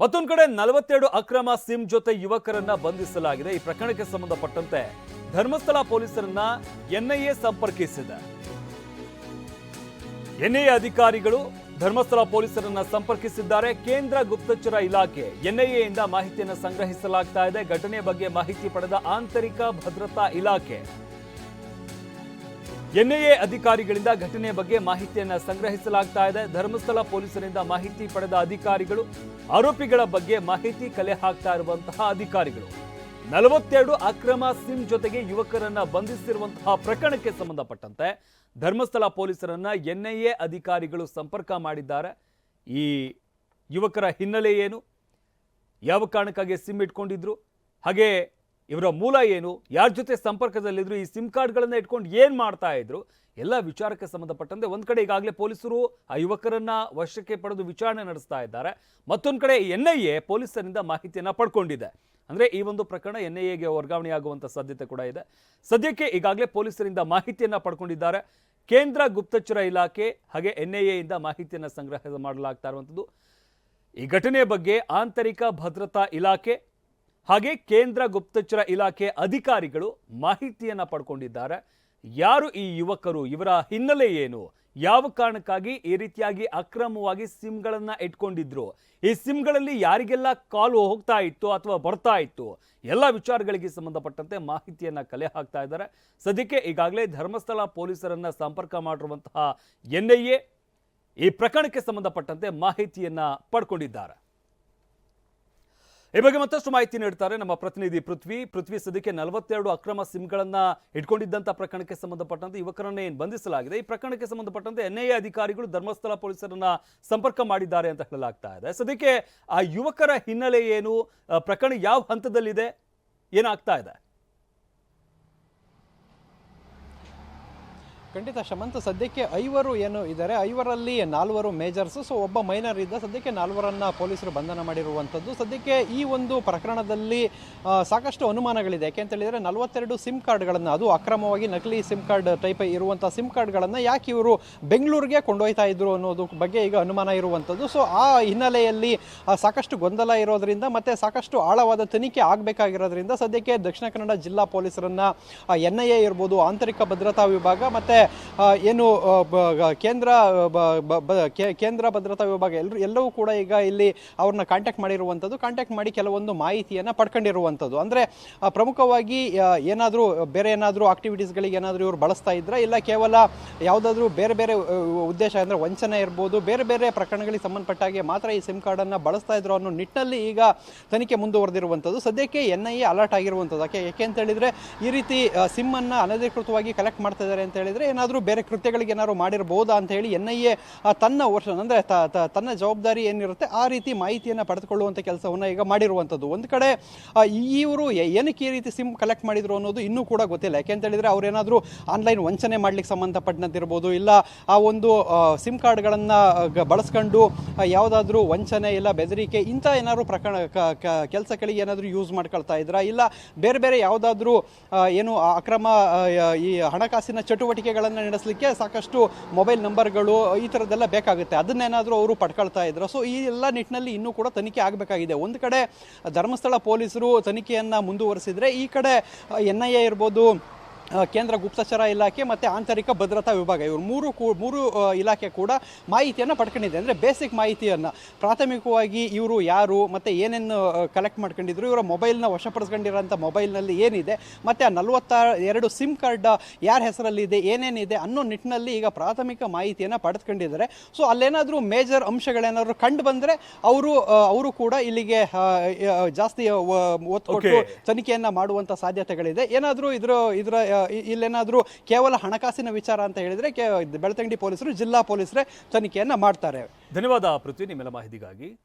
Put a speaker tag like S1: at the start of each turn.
S1: ಮತ್ತೊಂದು ಕಡೆ ನಲವತ್ತೆರಡು ಅಕ್ರಮ ಸಿಮ್ ಜೊತೆ ಯುವಕರನ್ನ ಬಂಧಿಸಲಾಗಿದೆ. ಈ ಪ್ರಕರಣಕ್ಕೆ ಸಂಬಂಧಪಟ್ಟಂತೆ ಧರ್ಮಸ್ಥಳ ಪೊಲೀಸರನ್ನ ಎನ್ಐಎ ಸಂಪರ್ಕಿಸಿದೆ. ಎನ್ಐಎ ಅಧಿಕಾರಿಗಳು ಧರ್ಮಸ್ಥಳ ಪೊಲೀಸರನ್ನ ಸಂಪರ್ಕಿಸಿದ್ದಾರೆ. ಕೇಂದ್ರ ಗುಪ್ತಚರ ಇಲಾಖೆ ಎನ್ಐಎಯಿಂದ ಮಾಹಿತಿಯನ್ನು ಸಂಗ್ರಹಿಸಲಾಗ್ತಾ ಇದೆ. ಘಟನೆ ಬಗ್ಗೆ ಮಾಹಿತಿ ಪಡೆದ ಆಂತರಿಕ ಭದ್ರತಾ ಇಲಾಖೆ ಎನ್ಐಎ ಅಧಿಕಾರಿಗಳಿಂದ ಘಟನೆ ಬಗ್ಗೆ ಮಾಹಿತಿಯನ್ನು ಸಂಗ್ರಹಿಸಲಾಗ್ತಾ ಇದೆ. ಧರ್ಮಸ್ಥಳ ಪೊಲೀಸರಿಂದ ಮಾಹಿತಿ ಪಡೆದ ಅಧಿಕಾರಿಗಳು ಆರೋಪಿಗಳ ಬಗ್ಗೆ ಮಾಹಿತಿ ಕಲೆ ಹಾಕ್ತಾ ಇರುವಂತಹ ಅಧಿಕಾರಿಗಳು. ನಲವತ್ತೆರಡು ಅಕ್ರಮ ಸಿಮ್ ಜೊತೆಗೆ ಯುವಕರನ್ನ ಬಂಧಿಸಿರುವಂತಹ ಪ್ರಕರಣಕ್ಕೆ ಸಂಬಂಧಪಟ್ಟಂತೆ ಧರ್ಮಸ್ಥಳ ಪೊಲೀಸರನ್ನ ಎನ್ಐಎ ಅಧಿಕಾರಿಗಳು ಸಂಪರ್ಕ ಮಾಡಿದ್ದಾರೆ. ಈ ಯುವಕರ ಹಿನ್ನೆಲೆ ಏನು? ಯಾವ ಕಾರಣಕ್ಕಾಗಿ ಸಿಮ್ ಇಟ್ಕೊಂಡಿದ್ರು? ಹಾಗೆ ಇವರ ಮೂಲ ಏನು? ಯಾರ ಜೊತೆ ಸಂಪರ್ಕದಲ್ಲಿದ್ರು ಈ ಸಿಮ್ ಕಾರ್ಡ್ಗಳನ್ನು ಇಟ್ಕೊಂಡು ಏನು ಮಾಡ್ತಾ ಇದ್ರು? ಎಲ್ಲ ವಿಚಾರಕ್ಕೆ ಸಂಬಂಧಪಟ್ಟಂತೆ ಒಂದು ಕಡೆ ಈಗಾಗಲೇ ಪೊಲೀಸರು ಆ ಯುವಕರನ್ನ ವಶಕ್ಕೆ ಪಡೆದು ವಿಚಾರಣೆ ನಡೆಸ್ತಾ ಇದ್ದಾರೆ. ಮತ್ತೊಂದು ಕಡೆ ಎನ್ ಐ ಎ ಪೊಲೀಸರಿಂದ ಮಾಹಿತಿಯನ್ನ ಪಡ್ಕೊಂಡಿದೆ. ಅಂದ್ರೆ ಈ ಒಂದು ಪ್ರಕರಣ ಎನ್ ಐ ಎಗೆ ವರ್ಗಾವಣೆ ಆಗುವಂತ ಸಾಧ್ಯತೆ ಕೂಡ ಇದೆ. ಸದ್ಯಕ್ಕೆ ಈಗಾಗಲೇ ಪೊಲೀಸರಿಂದ ಮಾಹಿತಿಯನ್ನ ಪಡ್ಕೊಂಡಿದ್ದಾರೆ. ಕೇಂದ್ರ ಗುಪ್ತಚರ ಇಲಾಖೆ ಹಾಗೆ ಎನ್ ಐ ಎಯಿಂದ ಮಾಹಿತಿಯನ್ನ ಸಂಗ್ರಹ ಮಾಡಲಾಗ್ತಾ ಇರುವಂಥದ್ದು ಈ ಘಟನೆಯ ಬಗ್ಗೆ ಆಂತರಿಕ ಭದ್ರತಾ ಇಲಾಖೆ ಹಾಗೆ ಕೇಂದ್ರ ಗುಪ್ತಚರ ಇಲಾಖೆ ಅಧಿಕಾರಿಗಳು ಮಾಹಿತಿಯನ್ನ ಪಡ್ಕೊಂಡಿದ್ದಾರೆ. ಯಾರು ಈ ಯುವಕರು, ಇವರ ಹಿನ್ನೆಲೆ ಏನು? ಯಾವ ಕಾರಣಕ್ಕಾಗಿ ಈ ರೀತಿಯಾಗಿ ಅಕ್ರಮವಾಗಿ ಸಿಮ್ಗಳನ್ನ ಇಟ್ಕೊಂಡಿದ್ರು? ಈ ಸಿಮ್ಗಳಲ್ಲಿ ಯಾರಿಗೆಲ್ಲ ಕಾಲ್ ಹೋಗ್ತಾ ಇತ್ತು ಅಥವಾ ಬರ್ತಾ ಇತ್ತು? ಎಲ್ಲ ವಿಚಾರಗಳಿಗೆ ಸಂಬಂಧಪಟ್ಟಂತೆ ಮಾಹಿತಿಯನ್ನ ಕಲೆ ಹಾಕ್ತಾ ಇದ್ದಾರೆ. ಸದ್ಯಕ್ಕೆ ಈಗಾಗಲೇ ಧರ್ಮಸ್ಥಳ ಪೊಲೀಸರನ್ನ ಸಂಪರ್ಕ ಮಾಡಿರುವಂತಹ ಎನ್ ಐ ಎ ಈ ಪ್ರಕರಣಕ್ಕೆ ಸಂಬಂಧಪಟ್ಟಂತೆ ಮಾಹಿತಿಯನ್ನ ಪಡ್ಕೊಂಡಿದ್ದಾರೆ. ಈ ಬಗ್ಗೆ ಮತ್ತಷ್ಟು ಮಾಹಿತಿ ನೀಡ್ತಾರೆ ನಮ್ಮ ಪ್ರತಿನಿಧಿ ಪೃಥ್ವಿ. ಪೃಥ್ವಿ, ಸದ್ಯಕ್ಕೆ ನಲವತ್ತೆರಡು ಅಕ್ರಮ ಸಿಮ್ಗಳನ್ನ ಇಟ್ಕೊಂಡಿದ್ದಂಥ ಪ್ರಕರಣಕ್ಕೆ ಸಂಬಂಧಪಟ್ಟಂತೆ ಯುವಕರನ್ನ ಬಂಧಿಸಲಾಗಿದೆ? ಈ ಪ್ರಕರಣಕ್ಕೆ ಸಂಬಂಧಪಟ್ಟಂತೆ ಎನ್ಐಎ ಅಧಿಕಾರಿಗಳು ಧರ್ಮಸ್ಥಳ ಪೊಲೀಸರನ್ನ ಸಂಪರ್ಕ ಮಾಡಿದ್ದಾರೆ ಅಂತ ಹೇಳಲಾಗ್ತಾ ಇದೆ. ಸದ್ಯಕ್ಕೆ ಆ ಯುವಕರ ಹಿನ್ನೆಲೆ ಏನು? ಪ್ರಕರಣ ಯಾವ ಹಂತದಲ್ಲಿದೆ? ಏನಾಗ್ತಾ ಇದೆ?
S2: ಖಂಡಿತ ಶಮಂತ್, ಸದ್ಯಕ್ಕೆ ಐವರು ಏನು ಇದ್ದಾರೆ. ಐವರಲ್ಲಿ ನಾಲ್ವರು ಮೇಜರ್ಸ್ ಸೊ ಒಬ್ಬ ಮೈನರ್ ಇದ್ದ, ಸದ್ಯಕ್ಕೆ ನಾಲ್ವರನ್ನ ಪೊಲೀಸರು ಬಂಧನ ಮಾಡಿರುವಂಥದ್ದು. ಸದ್ಯಕ್ಕೆ ಈ ಒಂದು ಪ್ರಕರಣದಲ್ಲಿ ಸಾಕಷ್ಟು ಅನುಮಾನಗಳಿದೆ. ಯಾಕೆಂತ ಹೇಳಿದರೆ, ನಲವತ್ತೆರಡು ಸಿಮ್ ಕಾರ್ಡ್ಗಳನ್ನು ಅದು ಅಕ್ರಮವಾಗಿ ನಕಲಿ ಸಿಮ್ ಕಾರ್ಡ್ ಟೈಪ್ ಇರುವಂಥ ಸಿಮ್ ಕಾರ್ಡ್ಗಳನ್ನು ಯಾಕೆ ಇವರು ಬೆಂಗಳೂರಿಗೆ ಕೊಂಡೊಯ್ತಾ ಇದ್ರು ಅನ್ನೋದು ಬಗ್ಗೆ ಈಗ ಅನುಮಾನ ಇರುವಂಥದ್ದು. ಸೊ ಆ ಹಿನ್ನೆಲೆಯಲ್ಲಿ ಸಾಕಷ್ಟು ಗೊಂದಲ ಇರೋದ್ರಿಂದ ಮತ್ತು ಸಾಕಷ್ಟು ಆಳವಾದ ತನಿಖೆ ಆಗಬೇಕಾಗಿರೋದ್ರಿಂದ ಸದ್ಯಕ್ಕೆ ದಕ್ಷಿಣ ಕನ್ನಡ ಜಿಲ್ಲಾ ಪೊಲೀಸರನ್ನು ಎನ್ ಐ ಎ ಇರ್ಬೋದು, ಆಂತರಿಕ ಭದ್ರತಾ ವಿಭಾಗ ಮತ್ತೆ ಏನು ಕೇಂದ್ರ ಕೇಂದ್ರ ಭದ್ರತಾ ವಿಭಾಗ ಎಲ್ಲರೂ ಎಲ್ಲವೂ ಕೂಡ ಈಗ ಇಲ್ಲಿ ಅವ್ರನ್ನ ಕಾಂಟ್ಯಾಕ್ಟ್ ಮಾಡಿರುವಂಥದ್ದು ಕಾಂಟ್ಯಾಕ್ಟ್ ಮಾಡಿ ಕೆಲವೊಂದು ಮಾಹಿತಿಯನ್ನು ಪಡ್ಕೊಂಡಿರುವಂಥದ್ದು. ಅಂದರೆ ಪ್ರಮುಖವಾಗಿ ಏನಾದರೂ, ಬೇರೆ ಏನಾದರೂ ಆಕ್ಟಿವಿಟೀಸ್ಗಳಿಗೆ ಏನಾದರೂ ಇವರು ಬಳಸ್ತಾ ಇದ್ರೆ, ಇಲ್ಲ ಕೇವಲ ಯಾವುದಾದ್ರೂ ಬೇರೆ ಬೇರೆ ಉದ್ದೇಶ ಅಂದರೆ ವಂಚನೆ ಇರ್ಬೋದು, ಬೇರೆ ಬೇರೆ ಪ್ರಕರಣಗಳಿಗೆ ಸಂಬಂಧಪಟ್ಟ ಹಾಗೆ ಮಾತ್ರ ಈ ಸಿಮ್ ಕಾರ್ಡನ್ನು ಬಳಸ್ತಾ ಇದ್ರು ಅನ್ನೋ ನಿಟ್ಟಿನಲ್ಲಿ ಈಗ ತನಿಖೆ ಮುಂದುವರೆದಿರುವಂಥದ್ದು. ಸದ್ಯಕ್ಕೆ ಎನ್ ಐ ಎ ಅಲರ್ಟ್ ಆಗಿರುವಂಥದ್ದು. ಯಾಕೆ ಯಾಕೆ ಅಂತ ಹೇಳಿದರೆ, ಈ ರೀತಿ ಸಿಮ್ಮನ್ನು ಅನಧಿಕೃತವಾಗಿ ಕಲೆಕ್ಟ್ ಮಾಡ್ತಾ ಇದ್ದಾರೆ ಅಂತ ಹೇಳಿದ್ರೆ ಏನಾದರೂ ಬೇರೆ ಕೃತ್ಯಗಳಿಗೆ ಏನಾದರೂ ಮಾಡಿರಬಹುದಾ ಅಂತ ಹೇಳಿ ಎನ್ ಐ ಎ ತನ್ನ ವರ್ಷ, ಅಂದರೆ ತನ್ನ ಜವಾಬ್ದಾರಿ ಏನಿರುತ್ತೆ ಆ ರೀತಿ ಮಾಹಿತಿಯನ್ನು ಪಡೆದುಕೊಳ್ಳುವಂಥ ಕೆಲಸವನ್ನು ಈಗ ಮಾಡಿರುವಂಥದ್ದು. ಒಂದು ಕಡೆ ಇವರು ಏನಕ್ಕೆ ಈ ರೀತಿ ಸಿಮ್ ಕಲೆಕ್ಟ್ ಮಾಡಿದ್ರು ಅನ್ನೋದು ಇನ್ನೂ ಕೂಡ ಗೊತ್ತಿಲ್ಲ. ಯಾಕೆ ಅಂತ ಹೇಳಿದ್ರೆ ಅವ್ರೇನಾದರೂ ಆನ್ಲೈನ್ ವಂಚನೆ ಮಾಡ್ಲಿಕ್ಕೆ ಸಂಬಂಧಪಟ್ಟಂತಿರ್ಬೋದು ಇಲ್ಲ ಆ ಒಂದು ಸಿಮ್ ಕಾರ್ಡ್ಗಳನ್ನು ಬಳಸ್ಕೊಂಡು ಯಾವುದಾದ್ರೂ ವಂಚನೆ ಇಲ್ಲ, ಬೆದರಿಕೆ, ಇಂಥ ಏನಾದರೂ ಪ್ರಕರಣ ಕೆಲಸಗಳಿಗೆ ಏನಾದರೂ ಯೂಸ್ ಮಾಡ್ಕೊಳ್ತಾ ಇದ್ರಾ? ಇಲ್ಲ ಬೇರೆ ಬೇರೆ ಯಾವುದಾದ್ರೂ ಏನು ಅಕ್ರಮ ಈ ಹಣಕಾಸಿನ ಚಟುವಟಿಕೆಗಳನ್ನು ನಡೆಸಲಿಕ್ಕೆ ಸಾಕಷ್ಟು ಮೊಬೈಲ್ ನಂಬರ್ಗಳು ಈ ಥರದ್ದೆಲ್ಲ ಬೇಕಾಗುತ್ತೆ. ಅದನ್ನೇನಾದರೂ ಅವರು ಪಡ್ಕೊಳ್ತಾ ಇದ್ರು. ಸೊ ಈ ಎಲ್ಲ ನಿಟ್ಟಿನಲ್ಲಿ ಇನ್ನೂ ಕೂಡ ತನಿಖೆ ಆಗಬೇಕಾಗಿದೆ. ಒಂದು ಕಡೆ ಧರ್ಮಸ್ಥಳ ಪೊಲೀಸರು ತನಿಖೆಯನ್ನು ಮುಂದುವರಿಸಿದ್ರೆ, ಈ ಕಡೆ ಎನ್ ಐ ಎ ಇರ್ಬೋದು ಕೇಂದ್ರ ಗುಪ್ತಚರ ಇಲಾಖೆ ಮತ್ತು ಆಂತರಿಕ ಭದ್ರತಾ ವಿಭಾಗ. ಇವರು ಮೂರು ಕೂ ಮೂರು ಇಲಾಖೆ ಕೂಡ ಮಾಹಿತಿಯನ್ನು ಪಡ್ಕೊಂಡಿದೆ. ಅಂದರೆ ಬೇಸಿಕ್ ಮಾಹಿತಿಯನ್ನು. ಪ್ರಾಥಮಿಕವಾಗಿ ಇವರು ಯಾರು ಮತ್ತು ಏನೇನು ಕಲೆಕ್ಟ್ ಮಾಡ್ಕೊಂಡಿದ್ರು ಇವರ ಮೊಬೈಲ್ನ ವಶಪಡಿಸ್ಕೊಂಡಿರೋಂಥ ಮೊಬೈಲ್ನಲ್ಲಿ ಏನಿದೆ ಮತ್ತು ಆ ನಲವತ್ತ ಎರಡು ಸಿಮ್ ಕಾರ್ಡ್ ಯಾರ ಹೆಸರಲ್ಲಿದೆ ಏನೇನಿದೆ ಅನ್ನೋ ನಿಟ್ಟಿನಲ್ಲಿ ಈಗ ಪ್ರಾಥಮಿಕ ಮಾಹಿತಿಯನ್ನು ಪಡೆದುಕೊಂಡಿದ್ದಾರೆ. ಸೊ ಅಲ್ಲೇನಾದರೂ ಮೇಜರ್ ಅಂಶಗಳೇನಾದರೂ ಕಂಡು ಬಂದರೆ ಅವರು ಅವರು ಕೂಡ ಇಲ್ಲಿಗೆ ಜಾಸ್ತಿ ಒತ್ತು ಕೊಟ್ಟು. ತನಿಖೆಯನ್ನ ಮಾಡುವಂತ ಸಾಧ್ಯತೆಗಳಿದೆ. ಏನಾದರೂ ಇದರ ಇದ್ರ ಇಲ್ಲೇನಾದ್ರೂ ಕೇವಲ ಹಣಕಾಸಿನ ವಿಚಾರ ಅಂತ ಹೇಳಿದ್ರೆ ಕೆ- ಬೆಳ್ತಂಗಡಿ ಪೊಲೀಸರು, ಜಿಲ್ಲಾ ಪೊಲೀಸರೇ ತನಿಖೆಯನ್ನ ಮಾಡ್ತಾರೆ.
S1: ಧನ್ಯವಾದ ಪೃಥ್ವಿ ನಿಮ್ಮೆಲ್ಲ ಮಾಹಿತಿಗಾಗಿ.